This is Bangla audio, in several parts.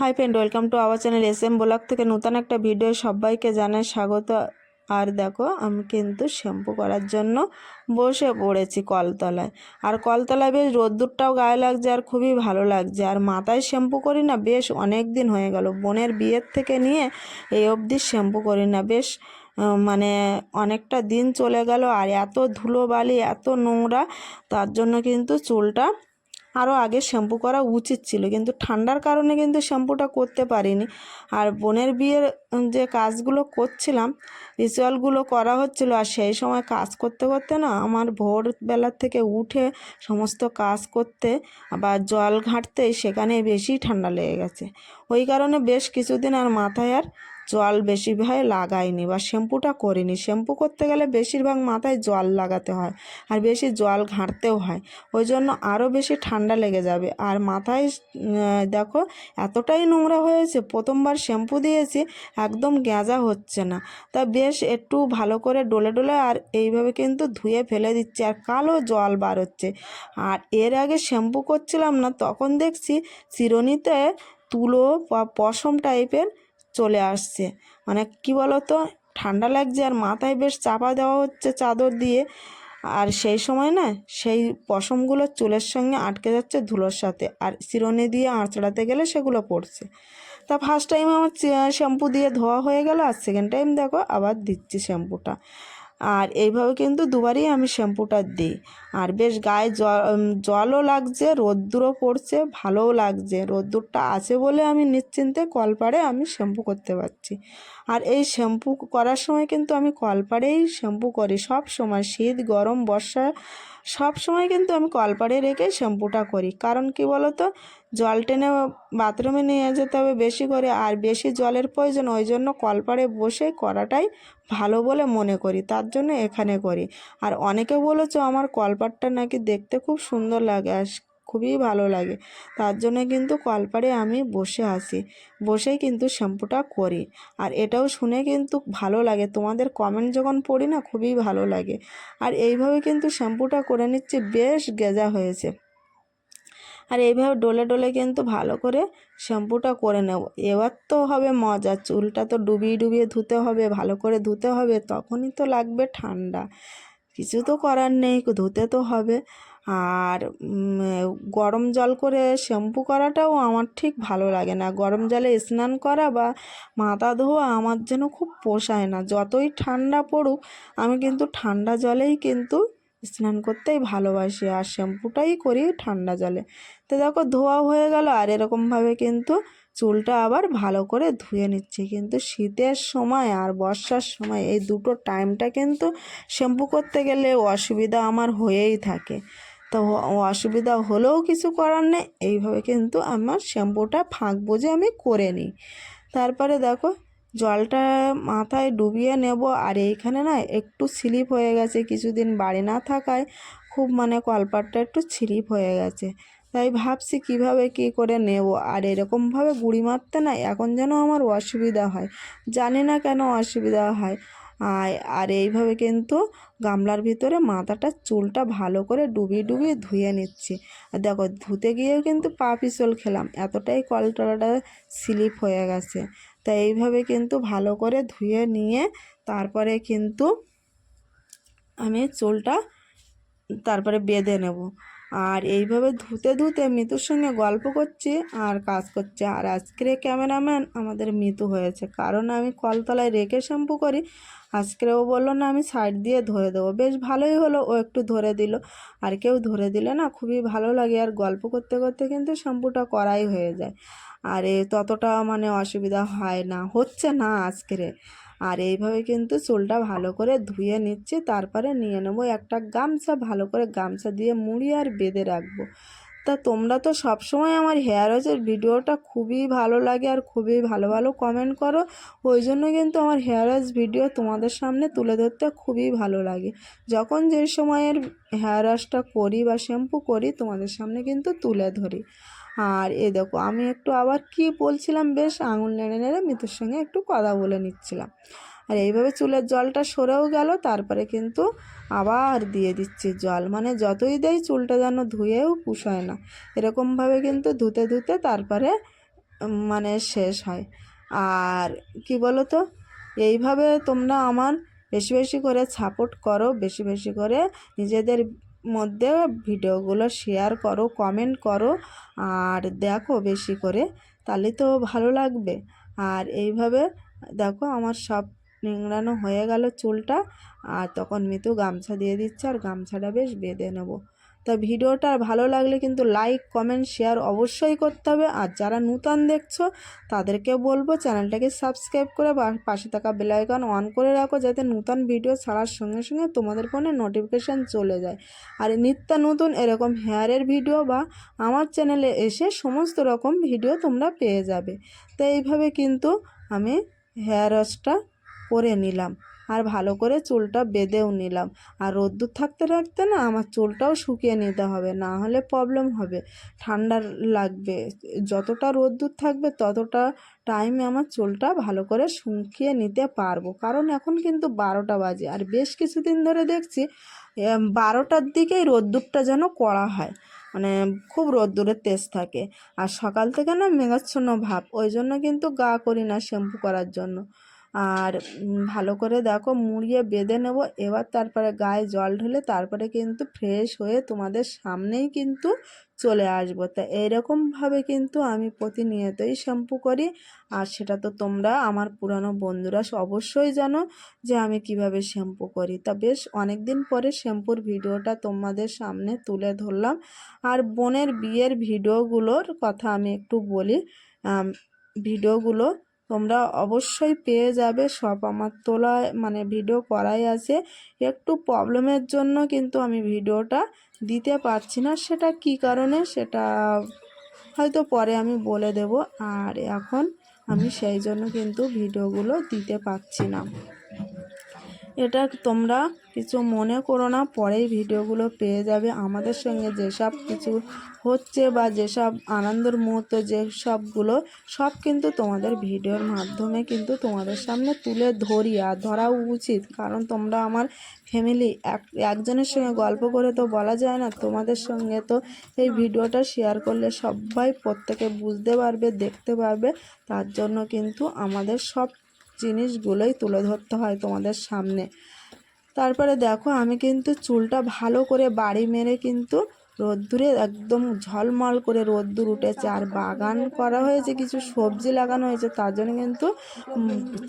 Hi friend welcome to our channel S M vlog থেকে নতুন একটা ভিডিও সবাইকে জানাই স্বাগত। আর দেখো, আমি কিন্তু শ্যাম্পু করার জন্য বসে পড়েছি কলতলায়। আর কলতলায় বেশ রোদ্দুরটাও গায়ে লাগছে আর খুবই ভালো লাগছে। আর মাথায় শ্যাম্পু করি না, বেশ অনেক দিন হয়ে গেল। বোনের বিয়ের থেকে নিয়ে এই অবধি শ্যাম্পু করি না, বেশ মানে অনেকটা দিন চলে গেল। আর এত ধুলো বালি এত নোংরা, তার জন্য কিন্তু চুলটা আরও আগে শ্যাম্পু করা উচিত ছিল। কিন্তু ঠান্ডার কারণে কিন্তু শ্যাম্পুটা করতে পারিনি। আর বোনের বিয়ের যে কাজগুলো করছিলাম, রিচুয়ালগুলো করা হচ্ছিল, আর সেই সময় কাজ করতে করতে না আমার ভোরবেলার থেকে উঠে সমস্ত কাজ করতে আবার জল ঘাঁটতেই সেখানে বেশি ঠান্ডা লেগে গেছে। ওই কারণে বেশ কিছুদিন আর মাথায় আর জল বেশিরভাগ লাগাইনি বা শ্যাম্পুটা করিনি। শ্যাম্পু করতে গেলে বেশিরভাগ মাথায় জল লাগাতে হয় আর বেশি জল ঘাঁটতেও হয়। ওই জন্য আরও বেশি ঠান্ডা লেগে যাবে। আর মাথায় দেখো এতটাই নোংরা হয়েছে, প্রথমবার শ্যাম্পু দিয়েছি, একদম গেঁজা হচ্ছে না। তা বেশ একটু ভালো করে ডলে ডলে আর এইভাবে কিন্তু ধুয়ে ফেলে দিচ্ছে আর কালো জল বার হচ্ছে আর এর আগে শ্যাম্পু করছিলাম না, তখন দেখছি চিরুনিতে তুলো বা পশম টাইপের চলে আসছে। মানে কি বলো তো ঠান্ডা লাগছে আর মাথায় বেশ চাপা দেওয়া হচ্ছে চাদর দিয়ে। আর সেই সময় না, সেই পশমগুলো চুলের সঙ্গে আটকে যাচ্ছে ধুলোর সাথে। আর চিরনি দিয়ে আঁচড়াতে গেলে সেগুলো পড়ছে। তা ফার্স্ট টাইম আমার শ্যাম্পু দিয়ে ধোয়া হয়ে গেল, আর সেকেন্ড টাইম দেখো আবার দিচ্ছি শ্যাম্পুটা আর এইভাবে কিন্তু দুবারই আমি শ্যাম্পুটা দিই। আর বেশ গায়ে জল জলও লাগছে, রোদ্দুরও পড়ছে, ভালোও লাগছে। রোদ্দুরটা আছে বলে আমি নিশ্চিন্তে কলপাড়ে আমি শ্যাম্পু করতে পারছি। আর এই শ্যাম্পু করার সময় কিন্তু আমি কলপাড়েই শ্যাম্পু করি। সব সময় শীত, গরম, বর্ষা, সব সময় কিন্তু আমি কলপাড়ে রেখে শ্যাম্পুটা করি। কারণ কি বলো তো জল টেনে বাথরুমে নিয়ে যেতে হবে বেশি করে, আর বেশি জলের প্রয়োজন, ওই জন্য কলপাড়ে বসে করাটাই ভালো বলে মনে করি, তার জন্য এখানে করি। আর অনেকে বলেছ, আমার কলপাড়টা নাকি দেখতে খুব সুন্দর লাগে আর খুবই ভালো লাগে। তার জন্য কিন্তু কলপাড়ে আমি বসে আসি বসেই কিন্তু শ্যাম্পুটা করি। আর এটাও শুনে কিন্তু ভালো লাগে, তোমাদের কমেন্ট যখন পড়ি না, খুবই ভালো লাগে। আর এইভাবে কিন্তু শ্যাম্পুটা করে নিচ্ছি, বেশ গেজা হয়েছে। আর এইভাবে ডলে ডলে কিন্তু ভালো করে শ্যাম্পুটা করে নেব। এবার তো হবে মজা, চুলটা তো ডুবিয়ে ডুবিয়ে ধুতে হবে, ভালো করে ধুতে হবে, তখনই তো লাগবে ঠান্ডা। কিছু তো করার নেই, ধুতে তো হবে। আর গরম জল করে শ্যাম্পু করাটাও আমার ঠিক ভালো লাগে না। গরম জলে স্নান করা বা মাথা ধোয়া আমার যেন খুব পোষায় না। যতই ঠান্ডা পড়ুক, আমি কিন্তু ঠান্ডা জলেই কিন্তু স্নান করতেই ভালোবাসি আর শ্যাম্পুটাই করি ঠান্ডা জলে। তো দেখো ধোয়া হয়ে গেল আর এরকমভাবে কিন্তু চুলটা আবার ভালো করে ধুয়ে নিচ্ছি। কিন্তু শীতের সময় আর বর্ষার সময় এই দুটো টাইমটা কিন্তু শ্যাম্পু করতে গেলে অসুবিধা আমার হয়েই থাকে। তো অসুবিধা হলেও কিছু করার নেই। এইভাবে কিন্তু আমার শ্যাম্পুটা ফাঁক বুঝে আমি করে নিই। তারপরে দেখো জলটা মাথায় ডুবিয়ে নেব। আর এইখানে না একটু স্লিপ হয়ে গেছে কিছুদিন বাড়ি না থাকায় খুব মানে কলপাটটা একটু স্লিপ হয়ে গেছে। তাই ভাবছি কীভাবে কি করে নেব। আর এরকমভাবে গুঁড়ি মারতে না এখন যেন আমার অসুবিধা হয়। জানি না কেন অসুবিধা হয়। আর এইভাবে কিন্তু গামলার ভিতরে মাথাটা চুলটা ভালো করে ডুবিয়ে ডুবিয়ে ধুয়ে নিচ্ছি। আর দেখো, ধুতে গিয়েও কিন্তু পা পিছল খেলাম। এতটাই কলতলাটা স্লিপ হয়ে গেছে। তাই এইভাবে কিন্তু ভালো করে ধুয়ে নিয়ে তারপরে কিন্তু আমি চুলটা তারপরে বেঁধে নেব। আর এইভাবে ধুতে ধুতে মিতুর সঙ্গে গল্প করছি আর কাজ করছি। আর আজকের ক্যামেরাম্যান আমাদের মিতু হয়েছে। কারণ আমি কলতলায় রেখে শ্যাম্পু করি। আজকে ও বলল, না, আমি সাইড দিয়ে ধরে দেবো। বেশ ভালোই হলো, ও একটু ধরে দিল। আর কেউ ধরে দিলে না খুবই ভালো লাগে। আর গল্প করতে করতে কিন্তু শ্যাম্পুটা করাই হয়ে যায়। আর এ ততটা মানে অসুবিধা হয় না। হচ্ছে না আজকেরে আর এইভাবে কিন্তু চুলটা ভালো করে ধুয়ে নিচ্ছি, তারপরে নিয়ে নেব একটা গামছা, ভালো করে গামছা দিয়ে মুড়ি আর বেঁধে রাখব। তা তোমরা তো সবসময় আমার হেয়ার ওয়াশের ভিডিওটা খুবই ভালো লাগে আর খুবই ভালো ভালো কমেন্ট করো। ওই জন্য কিন্তু আমার হেয়ার ওয়াশ ভিডিও তোমাদের সামনে তুলে ধরতে খুবই ভালো লাগে। যখন যে সময়ের হেয়ার ওয়াশটা করি বা শ্যাম্পু করি তোমাদের সামনে কিন্তু তুলে ধরি। আর এ দেখো, আমি একটু আবার কি বলছিলাম, বেশ আঙুল নেড়ে নেড়ে মিতুর সঙ্গে একটু কথা বলে নিচ্ছিলাম। আর এইভাবে চুলের জলটা সরেও গেল, তারপরে কিন্তু আবার দিয়ে দিচ্ছি জল। মানে যতই দেয় চুলটা যেন ধুয়েও পুষায় না। এরকমভাবে কিন্তু ধুতে ধুতে তারপরে মানে শেষ হয়। আর কি বলো তো এইভাবে তোমরা আমার বেশি বেশি করে সাপোর্ট করো, বেশি বেশি করে নিজেদের মধ্যে ভিডিওগুলো শেয়ার করো কমেন্ট করো, আর দেখো বেশি করে, তাহলে তো ভালো লাগবে। আর এইভাবে দেখো আমার সব নিংড়ানো হয়ে গেল চুলটা, আর তখন মিতু গামছা দিয়ে দিচ্ছে, আর গামছাটা বেশ বেঁধে নেব। তা ভিডিওটা ভালো লাগলে কিন্তু লাইক কমেন্ট শেয়ার অবশ্যই করতে হবে। আর যারা নূতন দেখছ, তাদেরকে বলব চ্যানেলটাকে সাবস্ক্রাইব করে পাশে থাকা বেল আইকন অন করে রাখো যাতে নূতন ভিডিও ছাড়ার সঙ্গে সঙ্গে তোমাদের ফোনে নোটিফিকেশান চলে যায়। আর নিত্য নতুন এরকম হেয়ারের ভিডিও বা আমার চ্যানেলে এসে সমস্ত রকম ভিডিও তোমরা পেয়ে যাবে। তো এইভাবে কিন্তু আমি হেয়ার ওয়াশটা করে নিলাম। আর ভালো করে চুলটা বেঁধেও নিলাম। আর রোদ্দুর থাকতে থাকতে না আমার চুলটাও শুকিয়ে নিতে হবে, না হলে প্রবলেম হবে। ঠান্ডা লাগবে। যতটা রোদ্দুর থাকবে ততটা টাইমে আমার চুলটা ভালো করে শুকিয়ে নিতে পারব। কারণ এখন কিন্তু বারোটা বাজে আর বেশ কিছুদিন ধরে দেখছি বারোটার দিকেই রোদ্দুরটা যেন কড়া হয়। মানে খুব রোদ্দুরের তেজ থাকে। আর সকাল থেকে না মেঘাচ্ছন্ন ভাব। ওই জন্য কিন্তু গা করি না শ্যাম্পু করার জন্য। আর ভালো করে দেখো মুড়িয়ে বেঁধে নেব। এবার তারপরে গায়ে জল ঢেলে তারপরে কিন্তু ফ্রেশ হয়ে তোমাদের সামনেই কিন্তু চলে আসব। তা এইরকমভাবে কিন্তু আমি প্রতিনিয়তই শ্যাম্পু করি। আর সেটা তো তোমরা আমার পুরানো বন্ধুরা অবশ্যই জানো যে আমি কীভাবে শ্যাম্পু করি। তা বেশ অনেক দিন পরে শ্যাম্পুর ভিডিওটা তোমাদের সামনে তুলে ধরলাম। আর বোনের বিয়ের ভিডিওগুলোর কথা আমি একটু বলি। ভিডিওগুলো তোমরা অবশ্যই পেয়ে যাবে। সব আমার তোলায় মানে ভিডিও করাই আছে। একটু প্রবলেমের জন্য কিন্তু আমি ভিডিওটা দিতে পারছি না। সেটা কি কারণে? সেটা হয়তো পরে আমি বলে দেব। আর এখন আমি সেই জন্য কিন্তু ভিডিওগুলো দিতে পারছি না। এটা তোমরা কিছু মনে করো না পরেই ভিডিওগুলো পেয়ে যাবে। আমাদের সঙ্গে যেসব কিছু হচ্ছে বা যেসব আনন্দের মুহূর্ত, যেসবগুলো, সব কিন্তু তোমাদের ভিডিওর মাধ্যমে কিন্তু তোমাদের সামনে তুলে ধরি আর ধরা উচিত। কারণ তোমরা আমার ফ্যামিলি এক, একজনের সঙ্গে গল্প করে তো বলা যায় না, তোমাদের সঙ্গে তো এই ভিডিওটা শেয়ার করলে সবাই প্রত্যেকে বুঝতে পারবে, দেখতে পারবে। তার জন্য কিন্তু আমাদের সব জিনিসগুলোই তুলে ধরতে হয় তোমাদের সামনে। তারপরে দেখো, আমি কিন্তু চুলটা ভালো করে বাড়ি মেরে কিন্তু রোদ্দুরে একদম ঝলমল করে রোদ্দুর উঠেছে। আর বাগান করা হয়েছে, কিছু সবজি লাগানো হয়েছে, তার জন্য কিন্তু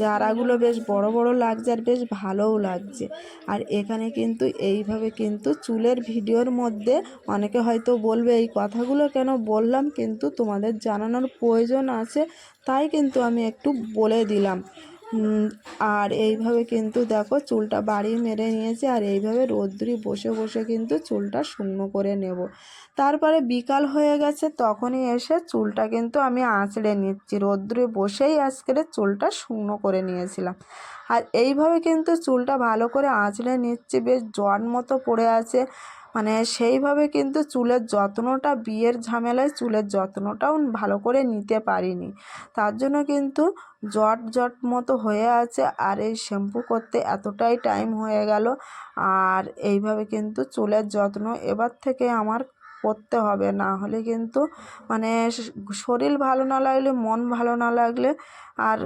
চারাগুলো বেশ বড় বড় লাগছে আর বেশ ভালোও লাগছে। আর এখানে কিন্তু এইভাবে কিন্তু চুলের ভিডিওর মধ্যে অনেকে হয়তো বলবে, এই কথাগুলো কেন বললাম? কিন্তু তোমাদের জানানোর প্রয়োজন আছে, তাই কিন্তু আমি একটু বলে দিলাম। আর এইভাবে কিন্তু দেখো চুলটা বাড়ি মেরে নিয়েছে, আর এইভাবে রোদ্দুরি বসে বসে কিন্তু চুলটা শুকনো করে নেব। তারপরে বিকাল হয়ে গেছে, তখনই এসে চুলটা কিন্তু আমি আঁচড়ে নিচ্ছি। রোদ্দুরে বসেই আজকের চুলটা শুকনো করে নিয়েছিলাম। আর এইভাবে কিন্তু চুলটা ভালো করে আঁচড়ে নিচ্ছি, বেশ জট মতো পড়ে আছে। মানে সেইভাবে কিন্তু চুলের যত্নটা, বিয়ের ঝামেলায় চুলের যত্নটাও ভালো করে নিতে পারিনি। তার জন্য কিন্তু জট জট মতো হয়ে আছে আর এই শ্যাম্পু করতে এতটাই টাইম হয়ে গেল। আর এইভাবে কিন্তু চুলের যত্ন এবার থেকে আমার করতে হবে। না হলে কিন্তু মানে শরীর ভালো না লাগলে, মন ভালো না লাগলে আর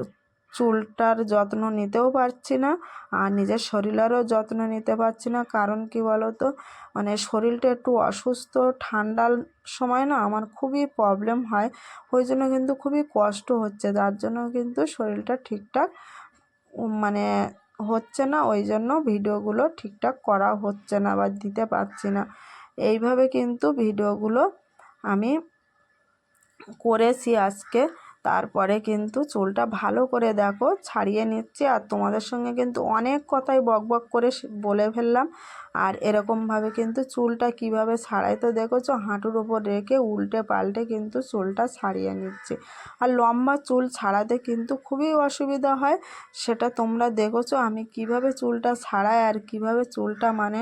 চুলটার যত্ন নিতেও পারছি না আর নিজের শরীরেরও যত্ন নিতে পারছি না। কারণ কি তো মানে শরীরটা একটু অসুস্থ, ঠান্ডার সময় না আমার খুবই প্রবলেম হয়। ওই জন্য কিন্তু খুবই কষ্ট হচ্ছে। যার জন্য কিন্তু শরীরটা ঠিকঠাক মানে হচ্ছে না। ওই জন্য ভিডিওগুলো ঠিকঠাক করা হচ্ছে না বা দিতে পারছি না। এইভাবে কিন্তু ভিডিওগুলো আমি করেছি আজকে। তারপরে কিন্তু চুলটা ভালো করে দেখো, ছাড়িয়ে নিচ্ছি। আর তোমাদের সঙ্গে কিন্তু অনেক কথাই বক বক করে বলে ফেললাম। আর এরকমভাবে কিন্তু চুলটা কীভাবে ছাড়াই তো দেখেছ? হাঁটুর ওপর রেখে উল্টে পাল্টে কিন্তু চুলটা ছাড়িয়ে নিচ্ছে। আর লম্বা চুল ছাড়াতে কিন্তু খুবই অসুবিধা হয়। সেটা তোমরা দেখেছ? আমি কীভাবে চুলটা ছাড়াই আর কীভাবে চুলটা মানে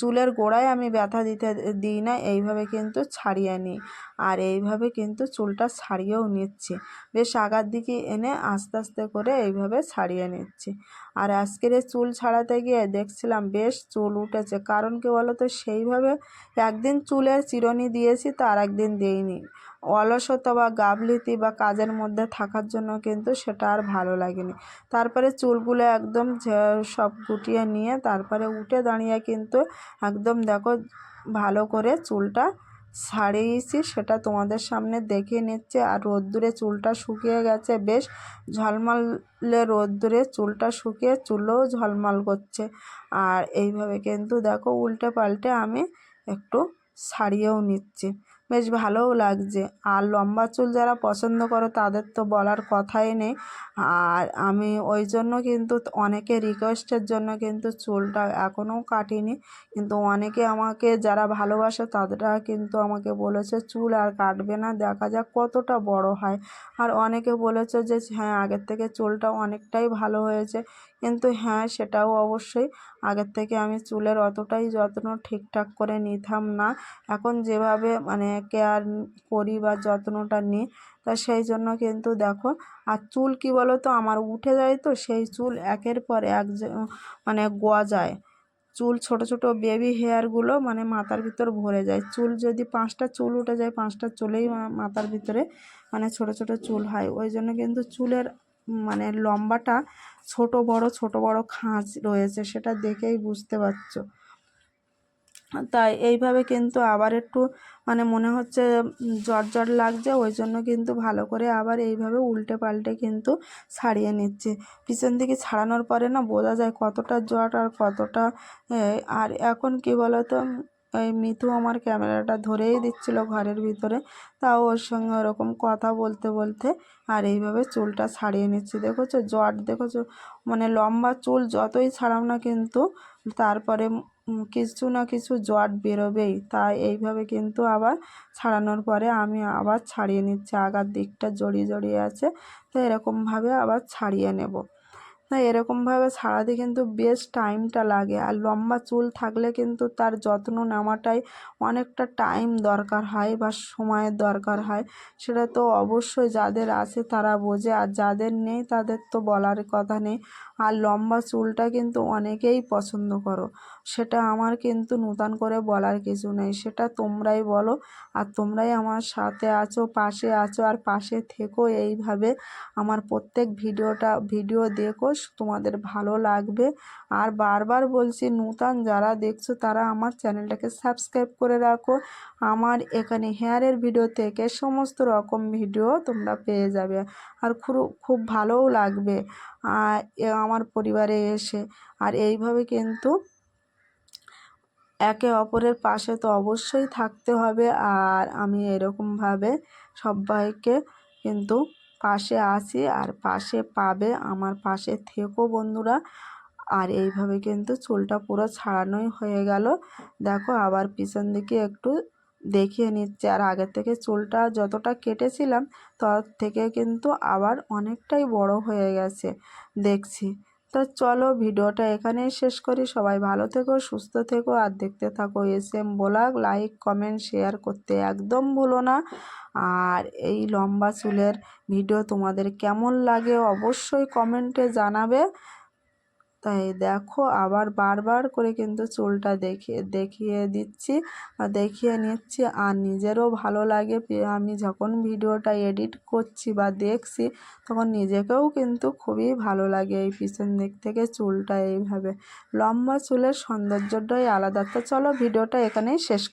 চুলের গোড়ায় আমি ব্যথা দিতে দিই না, এইভাবে কিন্তু ছাড়িয়ে নিই। আর এইভাবে কিন্তু চুলটা ছাড়িয়েও নিচ্ছে। বেশ আগার দিকে এনে আস্তে আস্তে করে এইভাবে ছাড়িয়ে নিচ্ছে। আর আজকের চুল ছাড়াতে গিয়ে দেখছিলাম, বেশ চুল উঠেছে কারণ কি বলো তো সেইভাবে একদিন চুলের চিরনি দিয়েছি তো আর একদিন দিইনি। অলসতা বা গাবলিতি বা কাজের মধ্যে থাকার জন্য কিন্তু সেটা আর ভালো লাগেনি। তারপরে চুলগুলো একদম সব গুটিয়ে নিয়ে তারপরে উঠে দাঁড়িয়ে কিন্তু একদম দেখো ভালো করে চুলটা ছাড়িয়েছি সেটা তোমাদের সামনে দেখিয়ে নিচ্ছে। আর রোদ্দুরে চুলটা শুকিয়ে গেছে, বেশ ঝলমলে রোদ্দুরে চুলটা শুকিয়ে চুলও ঝলমাল করছে। আর এইভাবে কিন্তু দেখো উল্টে পাল্টে আমি একটু সারিয়েও নিচ্ছি। বেশ ভালোও লাগছে। আর লম্বা চুল যারা পছন্দ করো তাদের তো বলার কথাই নেই। আর আমি ওই জন্য কিন্তু অনেকে রিকোয়েস্টের জন্য কিন্তু চুলটা এখনও কাটিনি। কিন্তু অনেকে আমাকে যারা ভালোবাসে তারা কিন্তু আমাকে বলেছে, চুল আর কাটবে না, দেখা যাক কতটা বড় হয়। আর অনেকে বলেছে যে হ্যাঁ আগের থেকে চুলটা অনেকটাই ভালো হয়েছে। কিন্তু হ্যাঁ সেটাও অবশ্যই। আগের থেকে আমি চুলের অতটাই যত্ন ঠিকঠাক করে নিতাম না। এখন যেভাবে মানে কেয়ার করি বা যত্নটা নিই, তা সেই জন্য কিন্তু দেখো, আর চুল কী বলো তো আমার উঠে যায় তো, সেই চুল একের পর এক মানে গজায়। চুল ছোট ছোট বেবি হেয়ারগুলো মানে মাথার ভিতর ভরে যায়। চুল যদি পাঁচটা চুল উঠে যায়, পাঁচটা চুলেই মাথার ভিতরে মানে ছোট ছোট চুল হয়। ওই জন্য কিন্তু চুলের মানে লম্বাটা ছোট বড় ছোট বড় খাঁজ রয়েছে, সেটা দেখেই বুঝতে পারছ। তাই এইভাবে কিন্তু আবার একটু মানে মনে হচ্ছে জ্বর জ্বর লাগছে, ওই জন্য কিন্তু ভালো করে আবার এইভাবে উল্টে পাল্টে কিন্তু ছাড়িয়ে নিচ্ছে। পিছন দিকে ছাড়ানোর পরে না বোঝা যায় কতটা জ্বর আর কতটা আর এখন কি বলতো মিতু আমার ক্যামেরাটা ধরেই দিচ্ছিল ঘরের ভিতরে। তাও ওর সঙ্গে ওরকম কথা বলতে বলতে আর এইভাবে চুলটা ছাড়িয়ে নিচ্ছি। দেখেছ? জট, দেখেছ? মানে লম্বা চুল যতই ছাড়াও না কিন্তু তারপরে কিছু না কিছু জট বেরোবেই। তাই এইভাবে কিন্তু আবার ছাড়ানোর পরে আমি আবার ছাড়িয়ে নিচ্ছি। আগার দিকটা জড়িয়ে জড়িয়ে আছে তো এরকমভাবে আবার ছাড়িয়ে নেব। না, এরকমভাবে সারাতে কিন্তু বেশ টাইমটা লাগে। আর লম্বা চুল থাকলে কিন্তু তার যত্ন নেওয়াটাই অনেকটা টাইম দরকার হয় বা সময়ের দরকার হয়। সেটা তো অবশ্যই যাদের আছে তারা বোঝে, আর যাদের নেই তাদের তো বলার কথা নেই। আর লম্বা চুলটা কিন্তু অনেকেই পছন্দ করো। সেটা আমার কিন্তু নূতন করে বলার কিছু নেই। সেটা তোমরাই বলো আর তোমরাই আমার সাথে আছো, পাশে আছো আর পাশে থেকো। এইভাবে আমার প্রত্যেক ভিডিওটা, ভিডিও দেখো, তোমাদের ভালো লাগবে। আর বারবার বলছি, নূতন যারা দেখছ, তারা আমার চ্যানেলটাকে সাবস্ক্রাইব করে রাখো। আমার এখানে হেয়ারের ভিডিও থেকে সমস্ত রকম ভিডিও তোমরা পেয়ে যাবে। আর খুব খুব ভালোও লাগবে। আমার পরিবারে এসে। আর এইভাবে কিন্তু একে অপরের পাশে তো অবশ্যই থাকতে হবে। আর আমি এরকমভাবে সবাইকে কিন্তু পাশে আছি আর পাশে পাবে আমার পাশে থেকো বন্ধুরা। আর এইভাবে কিন্তু চুলটা পুরো ছাড়ানোই হয়ে গেল। দেখো আবার পিছন দিকে একটু দেখিয়ে নিচ্ছে। আর আগের থেকে চুলটা যতটা কেটেছিলাম, তার থেকে কিন্তু আবার অনেকটাই বড় হয়ে গেছে দেখছি। তো চলো ভিডিওটা এখানেই শেষ করি। সবাই ভালো থেকো, সুস্থ থেকো, আর দেখতে থাকো S M vlog. Like, comment, share করতে একদম ভুলো না। আর এই লম্বা চুলের ভিডিও তোমাদের কেমন লাগে অবশ্যই কমেন্টে জানাবে। তাই দেখো, আবার বারবার করে কিন্তু চুলটা দেখিয়ে দেখিয়ে দিচ্ছি দেখিয়ে নিচ্ছি। আর নিজেরও ভালো লাগে। আমি যখন ভিডিওটা এডিট করছি বা দেখছি, তখন নিজেকেও কিন্তু খুবই ভালো লাগে এই পিছন দিক থেকে চুলটা এইভাবে। লম্বা চুলের সৌন্দর্যটাই আলাদা। তো চলো ভিডিওটা এখানেই শেষ